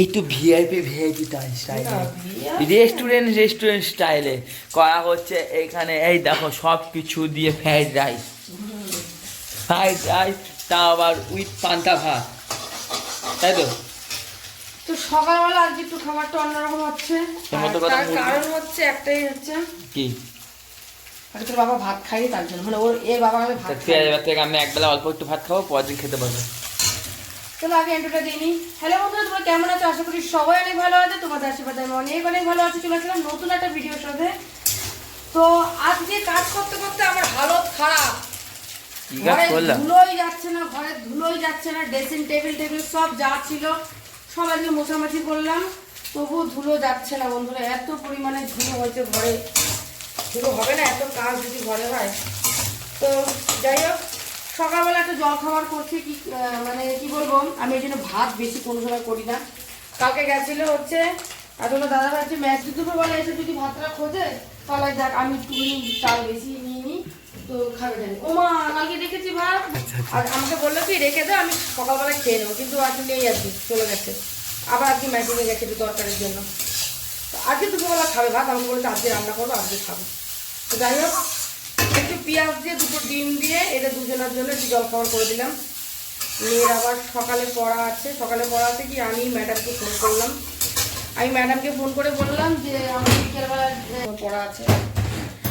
একটু VIP VIP স্টাইলে restaurant restaurant স্টাইলে করা হচ্ছে এখানে এই দেখো সব কিছু দিয়ে ফ্রাইড রাইস ফ্রাইড রাইস তা আবার উইথ পান্তা ভাত। তাই তো? তো সকালবেলা আজকে একটু খাবারটা অন্যরকম হচ্ছে। তার কারণ হচ্ছে একটাই হচ্ছে। কি? তোর বাবা ভাত খাইনি তার জন্য। মানে ওর এ বাবা আমি ভাত খাই এবার থেকে আমি একবেলা অল্প একটু ভাত খাব পরের দিন খেতে পারব। চলো আগে এন্টুটা দিই নি হ্যালো বন্ধুরা তোমরা কেমন আছো? আশা করি সবাই অনেক ভালো আছে। তোমাদের আশীর্বাদে আমি অনেক অনেক ভালো আছি। চলে আসলাম নতুন একটা ভিডিওর সাথে। তো আজকে কাজ করতে করতে আমার হালত খারাপ। ঘরে ধুলোই যাচ্ছে না ঘরে ধুলোই যাচ্ছে না ড্রেসিং টেবিল টেবিল সব যা ছিল সব আজকে মোছামাছি করলাম। তবুও ধুলো যাচ্ছে না বন্ধুরা এত পরিমাণে ধুলো হয়েছে ঘরে। ধুলো হবে না এত কাজ যদি ঘরে হয়। তো যাই হোক সকালবেলা একটা জল খাবার করছি কি মানে কি বলব আমি এই জন্য ভাত বেশি কোনো সময় করি না। কালকে গেছিল হচ্ছে আর তোমরা দাদা ভাই ম্যাচ দুপুর দুপুরবেলা এসে যদি ভাতটা খোঁজে তাহলে দেখ আমি একটু চাল বেশি নিয়ে নিই তো খাবে জানি ও মা কালকে দেখেছি ভাত। আর আমাকে বলল কি রেখে দাও আমি সকালবেলা খেয়ে নেব কিন্তু আজকে নেই আজকে চলে গেছে। আবার আজকে ম্যাচিংয়ে গেছে একটু দরকারের জন্য। তো আজকে দুপুরবেলা খাবে ভাত আমাকে বলেছে আজকে রান্না করব আজকে খাব। তো যাই হোক একটু পেঁয়াজ দিয়ে, দুটো ডিম দিয়ে, এটা দুজনের জন্য একটু জল খাবার করে দিলাম। মেয়ের আবার সকালে পড়া আছে। সকালে পড়া আছে কি আমি ম্যাডামকে ফোন করলাম। আমি ম্যাডামকে ফোন করে বললাম যে, আমার বিকেলবেলা পড়া আছে।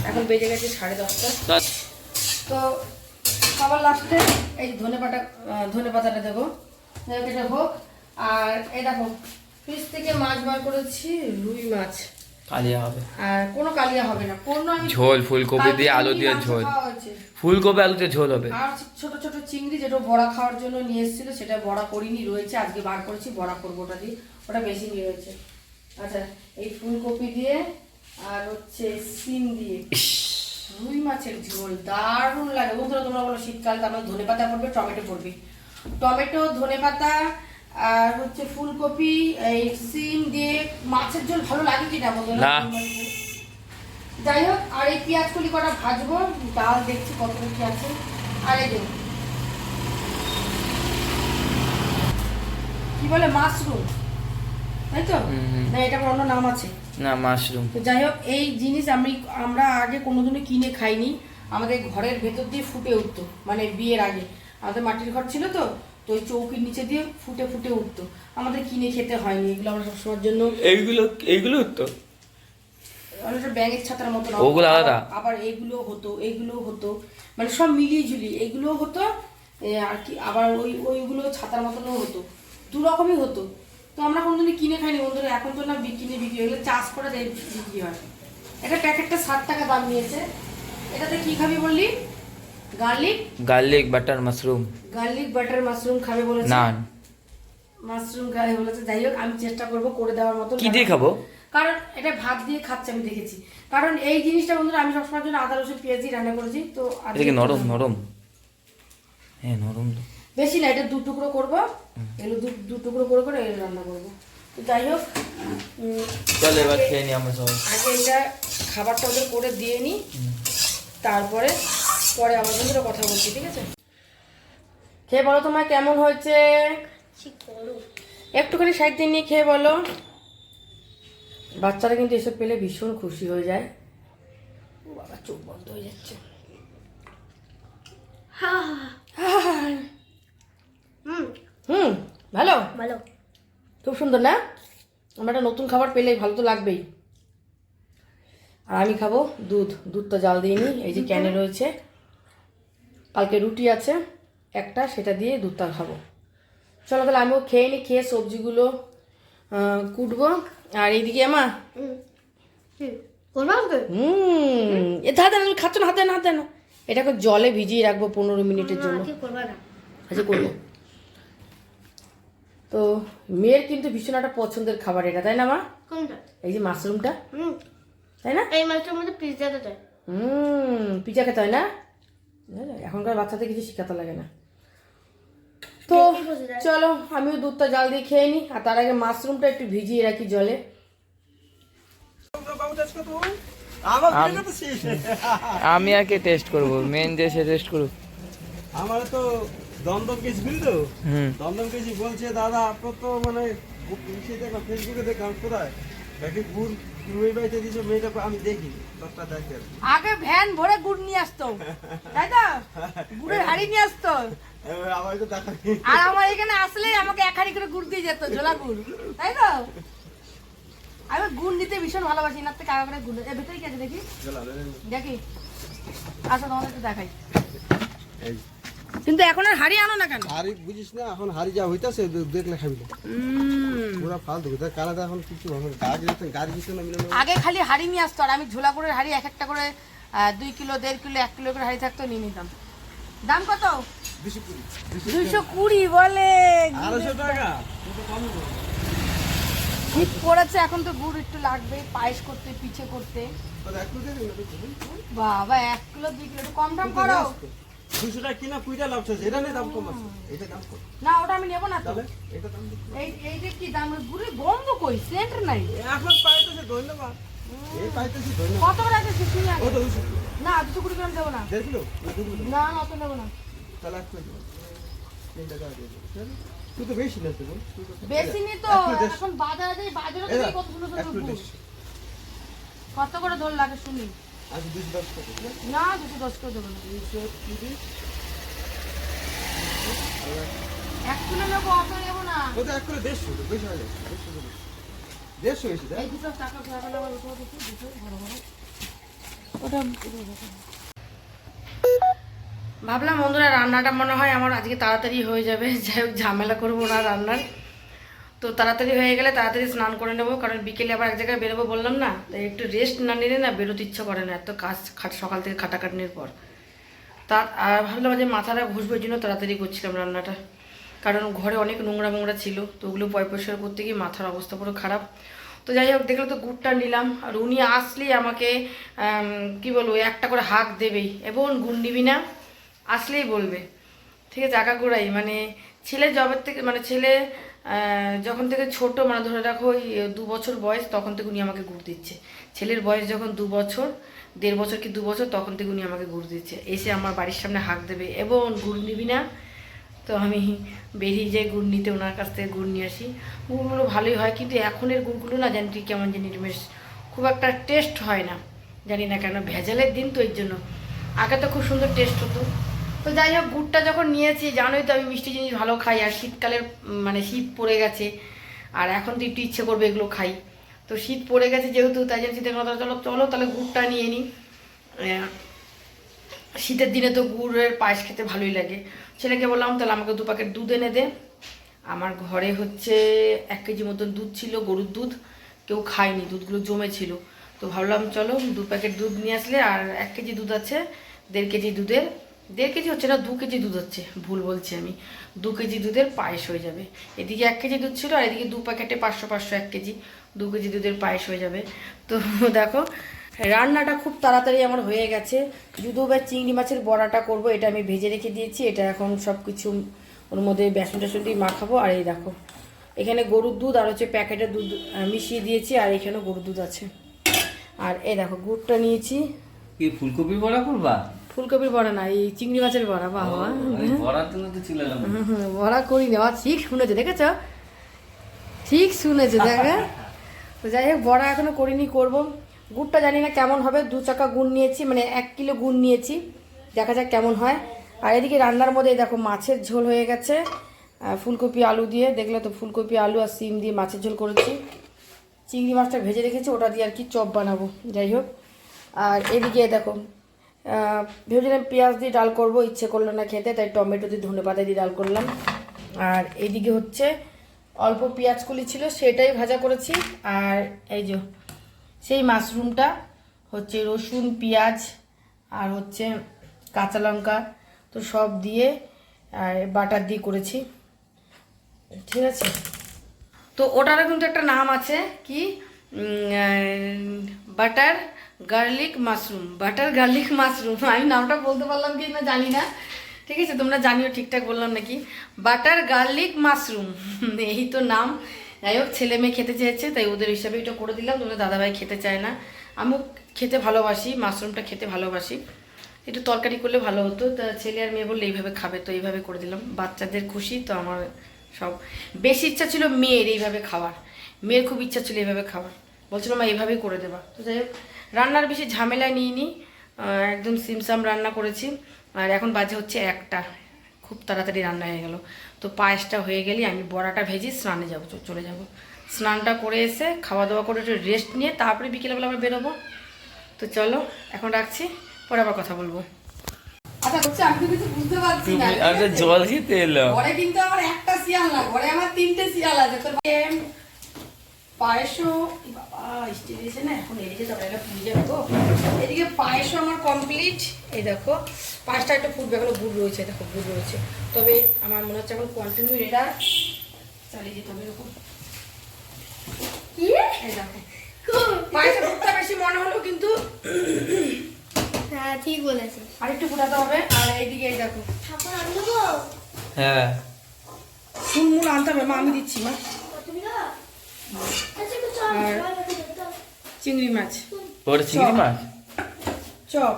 এখন বেজে গেছে সাড়ে দশটা। তো সবার লাস্টে এই ধনে পাতা ধনে পাতাটা দেবো। হোক এটা হোক। আর এই দেখো, ফ্রিজ থেকে মাছ বার করেছি, রুই মাছ। কালিয়া হবে। আর কোনো কালিয়া হবে না কোনো আমি ঝোল ফুলকপি দিয়ে আলু দিয়ে ঝোল। ফুলকপি আলু দিয়ে ঝোল হবে। আর ছোট ছোট চিংড়ি যেটা বড়া খাওয়ার জন্য নিয়ে এসেছিল সেটা বড়া করিনি রয়েছে আজকে বার করেছি বড়া করব ওটা দিয়ে। ওটা বেশি নিয়ে রয়েছে আচ্ছা এই ফুলকপি দিয়ে আর হচ্ছে সিম দিয়ে। রুই মাছের ঝোল দারুণ লাগে। বন্ধুরা তোমরা বলো শীতকাল তারপর ধনে পাতা পড়বে টমেটো পড়বে। টমেটো ধনে পাতা আর হচ্ছে ফুলকপি এই সিম দিয়ে মাছের ঝোল ভালো লাগে কি না? বন্ধুরা না। যাই হোক আর এই পেঁয়াজ কুলি কটা ভাজবো ডাল দেখছি কতটা কি আছে। আর এই কি বলে মাশরুম। তাই তো? না এটা অন্য নাম আছে। না মাশরুম। তো যাই হোক এই জিনিস আমি আমরা আগে কোনোদিনও কিনে খাইনি। আমাদের ঘরের ভেতর দিয়ে ফুটে উঠতো মানে বিয়ের আগে। আমাদের মাটির ঘর ছিল তো তো ওই চৌকির নিচে দিয়ে ফুটে ফুটে উঠতো। আমাদের কিনে খেতে হয়নি এগুলো আমরা সবসময়ের জন্য এইগুলো এইগুলো তো অনেকটা ব্যাঙের ছাতার মতো ওগুলো আলাদা? আবার- এইগুলো হতো এইগুলো হতো। মানে সব মিলিয়ে ঝুলিয়ে এইগুলো হতো এ, আর কি আবার ওই ওইগুলো ছাতার মতনও হতো। দু রকমই হতো। তো আমরা কোনোদিনই কিনে খাইনি বন্ধুরা এখন তো না কিনে বিক্রি এগুলো চাষ করে দেয় বিক্রি হয়। এটা প্যাকেটটা ষাট টাকা দাম নিয়েছে। এটাতে কি খাবি বললি? Garlic garlic butter mushroom garlic butter mushroom খাবে বলেছে? নান মাশরুম খাবে বলেছে। যাই হোক আমি চেষ্টা করব করে দেওয়ার মতো। কি দিয়ে খাব? কারণ এটা ভাত দিয়ে খাচ্ছে আমি দেখেছি। কারণ এই জিনিসটা বন্ধুরা আমি সবসময় জন্য আদা রসুন পেঁয়াজ দিয়ে রান্না করেছি তো আজকে এটা কি নরম নরম? হ্যাঁ নরম তো। বেশি না এটা দু টুকরো করব। এগুলো দু টুকরো করে করে এগুলো রান্না করব। তো যাই হোক চলো এবার খেয়ে নি আমরা সবাই। আগে এটা খাবারটা ওদের করে দিয়ে নিই তারপরে পরে আমার বন্ধুরা কথা বলছি ঠিক আছে? খেয়ে বলো তোমার কেমন হয়েছে? একটুখানি সাইড দিন নিয়ে খেয়ে বলো। বাচ্চারা কিন্তু এসব পেলে ভীষণ খুশি হয়ে যায়। ও বাবা চোখ বন্ধ হয়ে যাচ্ছে। হুম। হুম ভালো? ভালো। খুব সুন্দর না? আমরা একটা নতুন খাবার পেলে ভালো তো লাগবেই। আর আমি খাব দুধ। দুধটা জাল দিয়ে নিই। এই যে ক্যানে রয়েছে। কালকে রুটি আছে একটা সেটা দিয়ে দুধটা খাব। চলো তাহলে আমিও খেয়ে নিই খেয়ে সবজিগুলো কুটবো। আর এইদিকে আমা হুম হাতে না খাচ্ছ না হাতে না হাতে না এটাকে জলে ভিজিয়ে রাখব পনেরো মিনিটের জন্য। করব আচ্ছা করব। তো মেয়ের কিন্তু ভীষণ একটা পছন্দের খাবার এটা তাই না মা? এই যে মাশরুমটা। তাই না? এই মাছটার মধ্যে হুম পিজা খেতে হয় না? এখনকার বাচ্চাদের কিছু শেখাতে লাগে না। তো। চলো আমিও দুধটা জাল দিয়ে খেয়ে নিই আর তার আগে মাশরুমটা একটু ভিজিয়ে রাখি জলে। আমি আর কে টেস্ট করব? মেন যে সে টেস্ট করুক। আমার তো দমদম বুঝলি তো? হুম। দমদম গেছি বলছে দাদা আপনার তো মানে ফেসবুকে দেখলাম কোথায়? দেখি গুড় তুমি বাড়িতে দিছো মেয়েটা আমি দেখি দশটা দেখে আগে ভ্যান ভরে গুড় নিয়ে আসতো তাই তো? গুড়ের হাড়ি নিয়ে আসতো। আমার তো দেখা আর আমার এখানে আসলেই আমাকে এক হাড়ি করে গুড় দিয়ে যেত ঝোলা গুড় তাই তো? আমি গুড় নিতে ভীষণ ভালোবাসি না থেকে আগে করে গুড় এর ভেতরে কি আছে দেখি? দেখি। আসো তোমাদের একটু দেখাই। এই কিন্তু এখন আর হাড়ি আনো না কেন? হাড়ি বুঝিস না এখন হাড়ি যা হইতাছে দেখলে খাবি না। পুরা ফালতু কানাডা এখন কিছু হবে দিতে গাছ দিতে না মিলে আগে খালি হাড়ি নিয়ে আসতো আর আমি ঝোলা করে হাড়ি এক একটা করে দুই কিলো দেড় কিলো এক কিলো করে হাড়ি থাকতো নিয়ে নিতাম। দাম কত? কুড়ি। দুইশো কুড়ি বলে। আড়াইশো টাকা। শীত পড়েছে এখন তো গুড় একটু লাগবে পায়েস করতে পিঠে করতে। বাবা এক কিলো দুই কিলো কম দাম করো। টাকা কিনা কুড়িটা লাভ আছে এটা নিয়ে দাম কম আছে। এটা দাম কম। না ওটা আমি নেব না তো। তাহলে এটা দাম এই এইটা কি দাম? গন্ধ কই? সেন্ট নাই। এখন পাইতেছে ধন্যবাদ। এই পাইতেছি ধন্যবাদ। কত করে আছে শুনি আগে? ও তো দুশো না দুশো কুড়ি গ্রাম দেবো না। দেড় কিলো? না না না অত নেব না। তাহলে এক করে তিন টাকা দিয়ে দেবো। তুই তো বেশি না তুই তুই বেশি নি তো এখন বাজারে বাজারে কত সুন্দর সুন্দর। কত করে দোল লাগে শুনি। আচ্ছা দুশো দশ আছে? না দুশো দশ করে দেবো না। দুশো কুড়ি। এক কিলো নেব অত নেব না। ও তো এক করে দেড়শো বেশি হয়ে যাচ্ছে দেড়শো। দেড়শো টাকা বড় বড়। ওটা ভাবলাম বন্ধুরা রান্নাটা মনে হয় আমার আজকে তাড়াতাড়ি হয়ে যাবে। যাই হোক ঝামেলা করব না রান্নার। তো তাড়াতাড়ি হয়ে গেলে তাড়াতাড়ি স্নান করে নেব কারণ বিকেলে আবার এক জায়গায় বেরোবো বললাম না তাই একটু রেস্ট না নিলে না বেরোতে ইচ্ছা করে না এত কাজ সকাল থেকে খাটাখাটনির পর। তা আর ভাবলাম যে মাথাটা ঘুষবো জন্য তাড়াতাড়ি করছিলাম রান্নাটা কারণ ঘরে অনেক নোংরা মোংরা ছিল তো ওগুলো পয় পরিষ্কার করতে গিয়ে মাথার অবস্থা পুরো খারাপ। তো যাই হোক দেখলে তো গুড়টা নিলাম আর উনি আসলেই আমাকে আম, কি বলব একটা করে হাঁক দেবেই এবং গুড় নিবি না আসলেই বলবে। ঠিক আছে আঁকা গোড়াই মানে ছেলে জবের থেকে মানে ছেলে যখন থেকে ছোট মানে ধরে রাখো ওই দু বছর বয়স, তখন থেকে উনি আমাকে গুড় দিচ্ছে। ছেলের বয়স যখন দু বছর, দেড় বছর কি দু বছর, তখন থেকে উনি আমাকে গুড় দিচ্ছে। এসে আমার বাড়ির সামনে হাঁক দেবে এবং গুড় নিবি না? তো আমি বেরিয়ে যাই গুড় নিতে, ওনার কাছ থেকে গুড় নিয়ে আসি। গুড়গুলো ভালোই হয়, কিন্তু এখনের গুড়গুলো না জানি তুই কেমন জানি বেশ খুব একটা টেস্ট হয় না, জানি না কেন, ভেজালের দিন তো এর জন্য। আগে তো খুব সুন্দর টেস্ট হতো। তো যাই হোক, গুড়টা যখন নিয়েছি, জানোই তো আমি মিষ্টি জিনিস ভালো খাই, আর শীতকালের মানে শীত পড়ে গেছে, আর এখন তো একটু ইচ্ছে করবে এগুলো খাই। তো শীত পড়ে গেছে যেহেতু, তাই জন্য শীতের কথা চলো চলো তাহলে গুড়টা নিয়ে নিই। শীতের দিনে তো গুড়ের পায়েস খেতে ভালোই লাগে। ছেলেকে বললাম, তাহলে আমাকে দু প্যাকেট দুধ এনে দে। আমার ঘরে হচ্ছে এক কেজি মতন দুধ ছিল, গরুর দুধ। কেউ খায়নি, দুধগুলো জমে ছিল তো ভাবলাম, চলো দু প্যাকেট দুধ নিয়ে আসলে, আর এক কেজি দুধ আছে, দেড় কেজি দুধের। দেড় কেজি হচ্ছে না, দু কেজি দুধ হচ্ছে, ভুল বলছি আমি। দু কেজি দুধের পায়েস হয়ে যাবে। এদিকে এক কেজি দুধ ছিল আর এদিকে দু প্যাকেটে পাঁচশো পাঁচশো এক কেজি। দু কেজি দুধের পায়েস হয়ে যাবে। তো দেখো, রান্নাটা খুব তাড়াতাড়ি আমার হয়ে গেছে। যদিও বা চিংড়ি মাছের বড়াটা করব, এটা আমি ভেজে রেখে দিয়েছি। এটা এখন সব কিছু ওর মধ্যে বেসন টেসন দিয়ে মাখাবো। আর এই দেখো, এখানে গরুর দুধ আর হচ্ছে প্যাকেটের দুধ মিশিয়ে দিয়েছি আর এখানে গরুর দুধ আছে। আর এই দেখো, গুড়টা নিয়েছি। কি, ফুলকপি বড়া করবা? ফুলকপির বড়া না এই চিংড়ি মাছের বড়া বাবা আমি বড়ার জন্য তো বড়া করি নেওয়া ঠিক শুনেছে দেখেছ? ঠিক শুনেছে দেখা তো যাই হোক বড়া এখনও করিনি করব। গুড়টা জানি না কেমন হবে দু চাকা গুড় নিয়েছি মানে এক কিলো গুড় নিয়েছি দেখা যাক কেমন হয়। আর এদিকে রান্নার মধ্যে দেখো মাছের ঝোল হয়ে গেছে ফুলকপি আলু দিয়ে দেখলে তো ফুলকপি আলু আর সিম দিয়ে মাছের ঝোল করেছি। চিংড়ি মাছটা ভেজে রেখেছি ওটা দিয়ে আর কি চপ বানাবো যাই হোক। আর এদিকে দেখো ভেবেছিলাম পেঁয়াজ দিয়ে ডাল করব, ইচ্ছে করল না খেতে, তাই টমেটো দিয়ে ধনে পাতা দিয়ে ডাল করলাম। আর এইদিকে হচ্ছে অল্প পেঁয়াজ কুলি ছিল, সেটাই ভাজা করেছি। আর এই যে, সেই মাশরুমটা হচ্ছে রসুন, পেঁয়াজ আর হচ্ছে কাঁচা লঙ্কা, তো সব দিয়ে, আর বাটার দিয়ে করেছি। ঠিক আছে? তো ওটারও কিন্তু একটা নাম আছে, কি? Butter garlic mushroom butter garlic mushroom আমি নামটা বলতে পারলাম কি না জানি না। ঠিক আছে, তোমরা জানিও, ঠিকঠাক বললাম নাকি? বাটার গার্লিক মাশরুম এই তো নাম। যাই হোক, ছেলে মেয়ে খেতে চেয়েছে, তাই ওদের হিসাবে এটা করে দিলাম। তোমরা দাদাভাই খেতে চায় না। আমিও খেতে ভালোবাসি মাশরুমটা খেতে ভালোবাসি। একটু তরকারি করলে ভালো হতো। তা ছেলে আর মেয়ে বললে এইভাবে খাবে তো, এইভাবে করে দিলাম। বাচ্চাদের খুশি তো আমার সব। বেশি ইচ্ছা ছিল মেয়ের এইভাবে খাওয়ার। মেয়ের খুব ইচ্ছা ছিল এইভাবে খাওয়ার। বলছিল, মা, এইভাবেই করে দেবা। তো যাই হোক রান্নার বেশি ঝামেলা নিইনি। একদম সিমসাম রান্না করেছি। আর এখন বাজে হচ্ছে একটা। খুব তাড়াতাড়ি রান্না হয়ে গেল। তো পায়েসটা হয়ে গেলেই আমি বড়াটা ভেজি স্নানে যাব চ- চলে যাব। স্নানটা করে এসে খাওয়া দাওয়া করে একটু রেস্ট নিয়ে তারপরে বিকেলবেলা আবার বেরোবো। তো চলো এখন রাখছি পরে আবার কথা বলব। আচ্ছা হচ্ছে আমি কিছু বুঝতে পারছি না জল খেতে ঘরে কিন্তু আমার একটা শিয়াল না ঘরে আমার তিনটে শিয়াল আছে। তোর পায়েসও বাবা স্টিল না? এখন এদিকে তবে একটা ফুটে যাবে গো। এদিকে পায়েসও আমার কমপ্লিট এই দেখো পায়েসটা একটা ফুটবে এখনও গুড় রয়েছে দেখো গুড় রয়েছে। তবে আমার মনে হচ্ছে এখন কন্টিনিউ এটা চালিয়ে যেতে হবে এরকম এই দেখো। পায়েসের ফুটটা বেশি মনে হলো কিন্তু হ্যাঁ ঠিক ফুটাতে হবে। আর এইদিকে এই দেখো। ঠাকুর দেবো হ্যাঁ। আনতে হবে মা আমি দিচ্ছি মা তুমি না আচ্ছা একটু চল আর-। চিংড়ি মাছ। ওর চিংড়ি মাছ? চপ।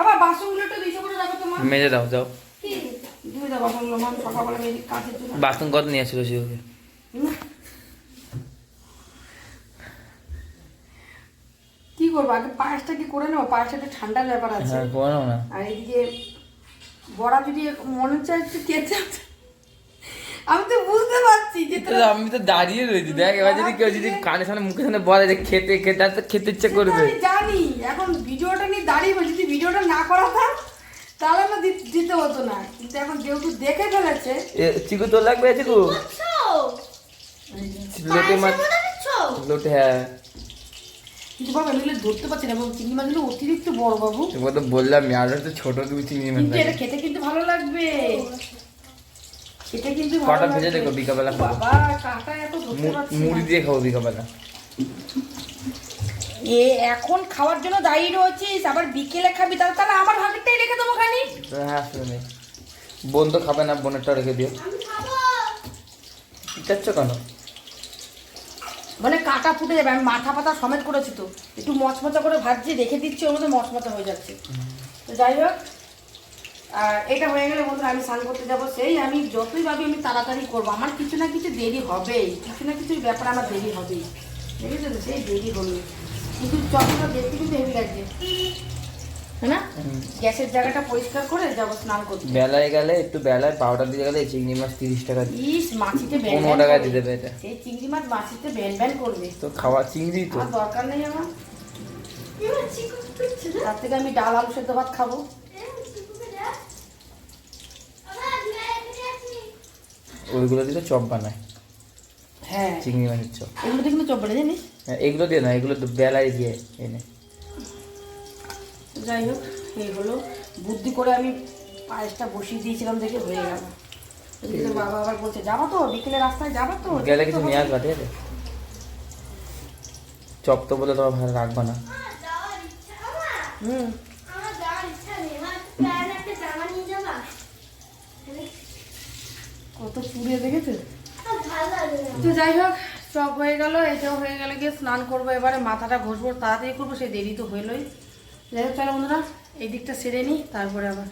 আবার বাসনগুলো একটু দিয়েছ করে যাবে তোমার। মেজে দাও যাও। কি? দাও বাসনগুলো মা সকালবেলা বাসন কত নিয়ে আসলো সে ওকে কি করব আগে পায়েসটা কি করে নেব? পায়েসটা একটু ঠান্ডার ব্যাপার আছে। হ্যাঁ আর এইদিকে বড়া যদি মনে হচ্ছে একটু কেটে আছে। আমি তো বুঝতে পারছি আমি তো দাঁড়িয়ে রয়েছি দেখ এবার যদি কেউ যদি কানের সামনে মুখের সামনে বলে যে খেতে খেতে আর তো খেতে ইচ্ছে করবে। জানি এখন ভিডিওটা নিয়ে দাঁড়িয়ে যদি ভিডিওটা না করাতাম তাহলে না দিতে হতো না। কিন্তু এখন যেহেতু দেখে ফেলেছে চিকু তোর লাগবে চিকু? লোটে মাছ পায়েসের লোটে হ্যাঁ। কিন্তু বাবা এগুলো ধরতে পারছি না বাবু চিংড়ি মাছগুলো অতিরিক্ত বড় বাবু। এবার তো বললাম আর তো ছোট তুমি চিংড়ি মাছ এটা খেতে কিন্তু ভালো লাগবে। খেতে কিন্তু কটা ভেজে দেখো বিকাবেলা বাবা কাটা এত ধরতে পারছি মুড়ি দিয়ে খাব বিকাবেলা এ এখন খাওয়ার জন্য দাঁড়িয়ে রয়েছিস আবার বিকেলে খাবি তাহলে তাহলে আমার ভাগেরটাই রেখে দেবো খানি হ্যাঁ শুনে বোন তো খাবে না বোনেরটা রেখে দিও। চাচ্ছ কেন? মানে কাটা ফুটে যাবে আমি মাথা পাতা সমেত করেছি তো। একটু মচমচা করে ভাজছি রেখে দিচ্ছি ওর মধ্যে মচমচা হয়ে যাচ্ছে। তো যাই হোক আর এটা হয়ে গেলে বন্ধুরা আমি স্নান করতে যাব। সেই আমি যতই ভাবি আমি তাড়াতাড়ি করব আমার কিছু না কিছু দেরি হবেই। কিছু না কিছু ব্যাপার আমার দেরি হবেই। দেখেছ তো? সেই দেরি হলো। কিন্তু চপটা দেখতে কিন্তু হেভি লাগছে। হ্যাঁ না? গ্যাসের জায়গাটা পরিষ্কার করে যাব স্নান করতে। বেলায় গেলে একটু বেলায় পাউডার দিয়ে গেলে চিংড়ি মাছ তিরিশ টাকা ইস মাছিতে পনেরো টাকা দিয়ে দেবে এটা। সেই চিংড়ি মাছ মাছিতে ব্যান ব্যান করবে। তো খাওয়া চিংড়ি তো। দরকার নেই আমার। তার থেকে আমি ডাল আলু সেদ্ধ ভাত খাব এবার চিকুকে দেখ আবার দিয়ে দিয়ে আছি ওইগুলো দিলে চপ বানায়। হ্যাঁ। চিংড়ি মাছের চপ। এগুলো কিন্তু চপ বানায় জানিস? হ্যাঁ এগুলো দিয়ে না এগুলো তো বেলায় দিয়ে এনে। যাই হোক এই হলো। বুদ্ধি করে আমি পায়েসটা বসিয়ে দিয়েছিলাম দেখে হয়ে গেল। বাবা আবার বলছে যাব তো? বিকেলে রাস্তায় যাব তো? গেলে কিছু নিয়ে আসবা ঠিক আছে? চপ তো বলে তোমার ভালো রাখবা না। হুম আমার যাওয়ার ইচ্ছা নেই আমার প্যান্ট একটা জামা নিয়ে যাবা কত পুড়ে দেখেছে তো যাই হোক সব হয়ে গেল এটাও হয়ে গেলে গিয়ে স্নান করব এবারে মাথাটা ঘষবো তাড়াতাড়ি করব সেই দেরি তো হইলই যাই হোক চলো বন্ধুরা এই দিকটা সেরে নিই তারপরে আবার।